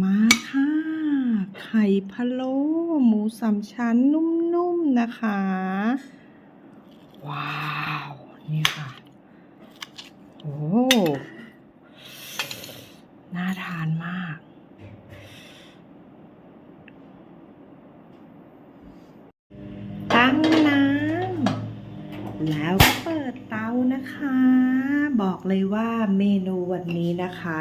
มาค่ะ ไข่พะโล้หมูสามชั้นนุ่มๆนะคะ ว้าว นี่ค่ะ โอ้น่าทานมาก ตั้งน้ำแล้วก็เปิดเตานะคะ บอกเลยว่าเมนูวันนี้นะคะ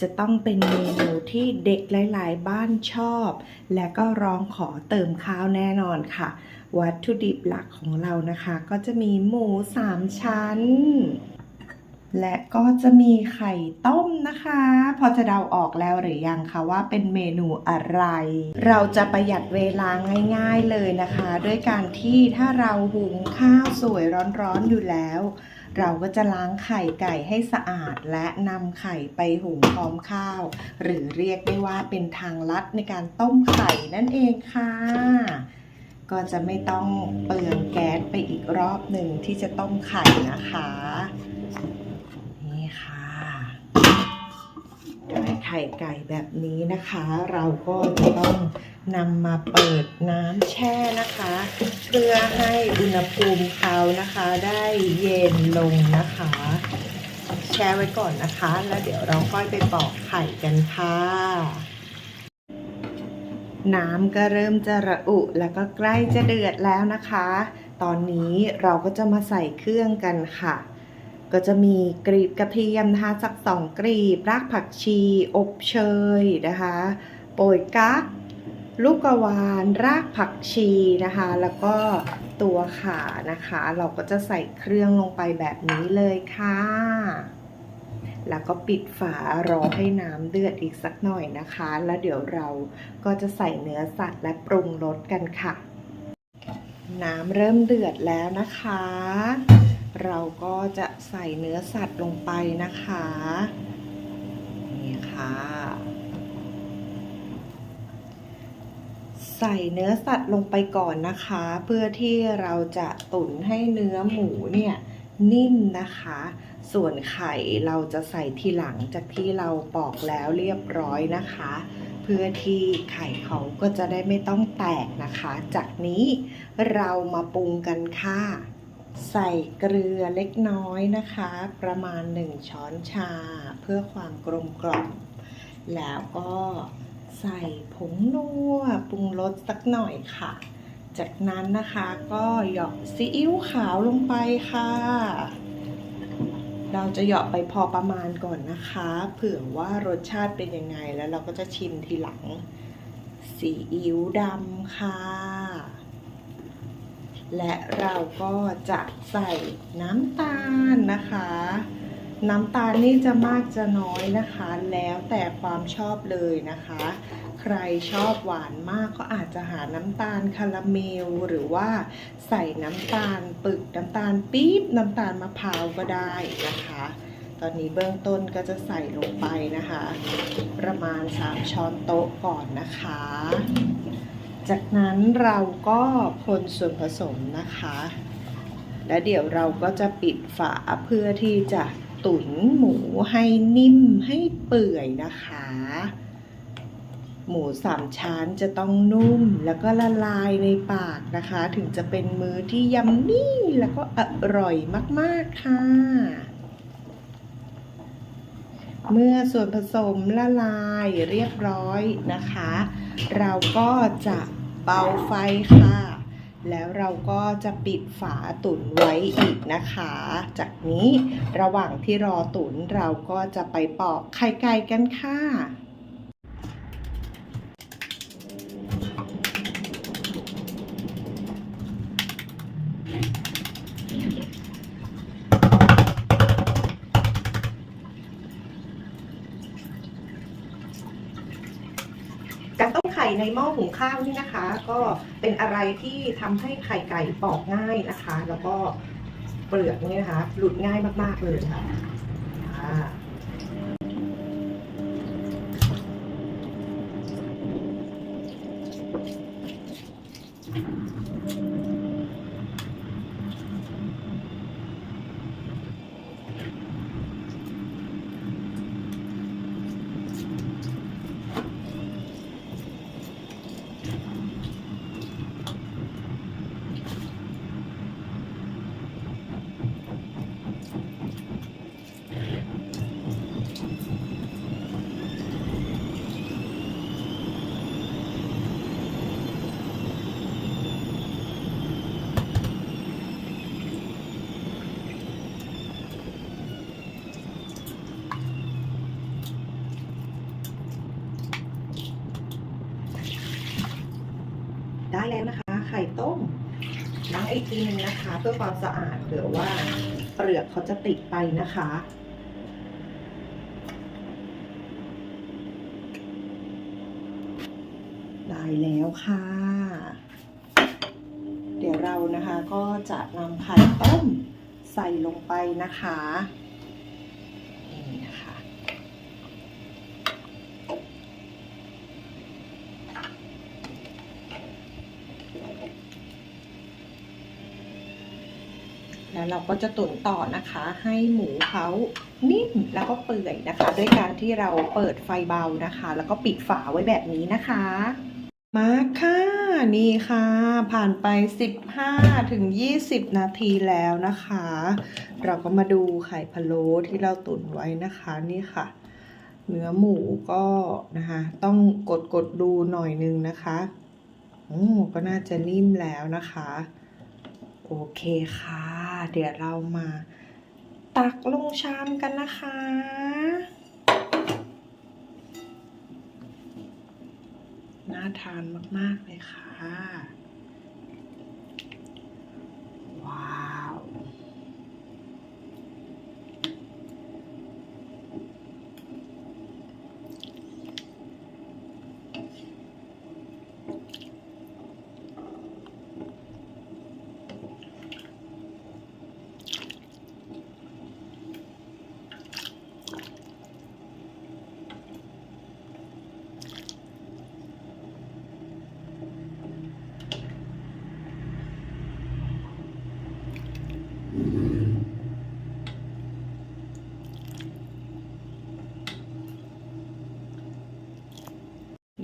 จะต้องเป็นเมนูที่เด็กหลาย ๆ บ้านชอบ และก็ร้องขอเติมข้าวแน่นอนค่ะ วัตถุดิบหลักของเรานะคะ ก็จะมีหมูสามชั้น และก็จะมีไข่ต้มนะคะ พอจะเดาออกแล้วหรือยังคะว่าเป็นเมนูอะไร เราจะประหยัดเวลาง่าย ๆเลยนะคะ ด้วยการที่ถ้าเราหุงข้าวสวยร้อนๆอยู่แล้ว เราก็จะล้างไข่ไก่ให้สะอาด และนำไข่ไปหุงพร้อมข้าว หรือเรียกได้ว่าเป็นทางลัดในการต้มไข่นั่นเองค่ะ ก็จะไม่ต้องเปลืองแก๊สไปอีกรอบหนึ่งที่จะต้มไข่นะคะ นี่ค่ะ ไข่ไก่แบบนี้นะคะ เราก็จะต้องนำมาเปิดน้ำแช่นะคะ เพื่อให้อุณหภูมิเขานะคะ ได้เย็นลงนะคะ แช่ไว้ก่อนนะคะ แล้วเดี๋ยวเราค่อยไปปอกไข่กันค่ะ น้ำก็เริ่มจะระอุแล้วก็ใกล้จะเดือดแล้วนะคะ ตอนนี้เราก็จะมาใส่เครื่องกันค่ะ ก็จะมีกรีบกระเทียมนะคะสักสองกรีบรากผักชี อบเชยนะคะโปยกั๊กลูกกระวานรากผักชีนะคะ แล้วก็ตัวขานะคะ เราก็จะใส่เครื่องลงไปแบบนี้เลยค่ะ แล้วก็ปิดฝารอให้น้ำเดือดอีกสักหน่อยนะคะ แล้วเดี๋ยวเราก็จะใส่เนื้อสัตว์และปรุงรสกันค่ะ น้ำเริ่มเดือดแล้วนะคะ เราก็จะใส่เนื้อสัตว์ลงไปนะคะ นี่ค่ะ ใส่เนื้อสัตว์ลงไปก่อนนะคะ เพื่อที่เราจะตุ๋นให้เนื้อหมูเนี่ยนิ่มนะคะ ส่วนไข่เราจะใส่ทีหลังจากที่เราปอกแล้วเรียบร้อยนะคะ เพื่อที่ไข่เขาก็จะได้ไม่ต้องแตกนะคะ จากนี้เรามาปรุงกันค่ะ ใส่เกลือเล็กน้อยนะคะ ประมาณ 1 ช้อนชา เพื่อความกลมกล่อม แล้วก็ใส่ผงนัวปรุงรสสักหน่อยค่ะ จากนั้นนะคะก็หยอกซีอิ๊วขาวลงไปค่ะ เราจะหยาะไปพอประมาณก่อนนะคะ เผื่อว่ารสชาติเป็นยังไงแล้วเราก็จะชิมทีหลังซีอิ๊วดำค่ะ และเราก็จะใส่น้ำตาลนะคะ น้ำตาลนี่จะมากจะน้อยนะคะ แล้วแต่ความชอบเลยนะคะ ใครชอบหวานมากก็อาจจะหาน้ำตาลคาราเมล หรือว่าใส่น้ำตาลปึกน้ำตาลปี๊บน้ำตาลมะพร้าวก็ได้นะคะ ตอนนี้เบื้องต้นก็จะใส่ลงไปนะคะ ประมาณ 3 ช้อนโต๊ะก่อนนะคะ จากนั้นเราก็คนส่วนผสมนะคะ และเดี๋ยวเราก็จะปิดฝาเพื่อที่จะตุ๋นหมูให้นิ่มให้เปื่อยนะคะ หมูสามชั้นจะต้องนุ่มแล้วก็ละลายในปากนะคะ ถึงจะเป็นมื้อที่ยัมมี่แล้วก็อร่อยมากๆค่ะ เมื่อส่วนผสมละลายเรียบร้อยนะคะ เราก็จะ เบาไฟค่ะ แล้วเราก็จะปิดฝาตุ๋นไว้อีกนะคะ จากนี้ระหว่างที่รอตุ๋นเราก็จะไปปอกไข่ไก่กันค่ะ การต้มไข่ ในหม้อหุงข้าวนี่นะคะ ก็เป็นอะไรที่ทำให้ไข่ไก่ปอกง่ายนะคะ แล้วก็เปลือกนี่นะคะ หลุดง่ายมากๆเลยค่ะ อีกทีนึงนะคะ เพื่อความสะอาดเผื่อว่าเปลือกเขาจะติดไปนะคะได้แล้วค่ะ เดี๋ยวเรานะคะก็จะนำไข่ต้มใส่ลงไปนะคะ นี่นะคะ แล้วเราก็จะตุ๋นต่อนะคะ ให้หมูเขานิ่มแล้วก็เปื่อยนะคะ ด้วยการที่เราเปิดไฟเบานะคะ แล้วก็ปิดฝาไว้แบบนี้นะคะ มาค่ะ นี่ค่ะ ผ่านไป 15ถึง20 นาทีแล้วนะคะ เราก็มาดูไข่พะโล้ที่เราตุ๋นไว้นะคะนี่ค่ะเนื้อหมูก็นะคะ ต้องกดกดดูหน่อยนึงนะคะโอ้ก็น่าจะนิ่มแล้วนะคะ โอเคค่ะ เดี๋ยวเรามาตักลงชามกันนะคะ น่าทานมาก ๆ เลยค่ะ ว้าว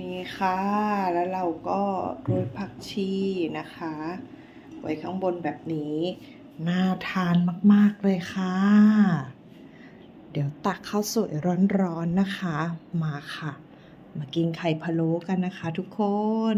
นี่ ค่ะ แล้วเราก็โรยผักชีนะคะ ไว้ข้างบนแบบนี้ น่าทานมาก ๆ เลยค่ะ เดี๋ยวตักข้าวสวยร้อน ๆ นะคะ มาค่ะ มากินไข่พะโล้กันนะคะทุกคน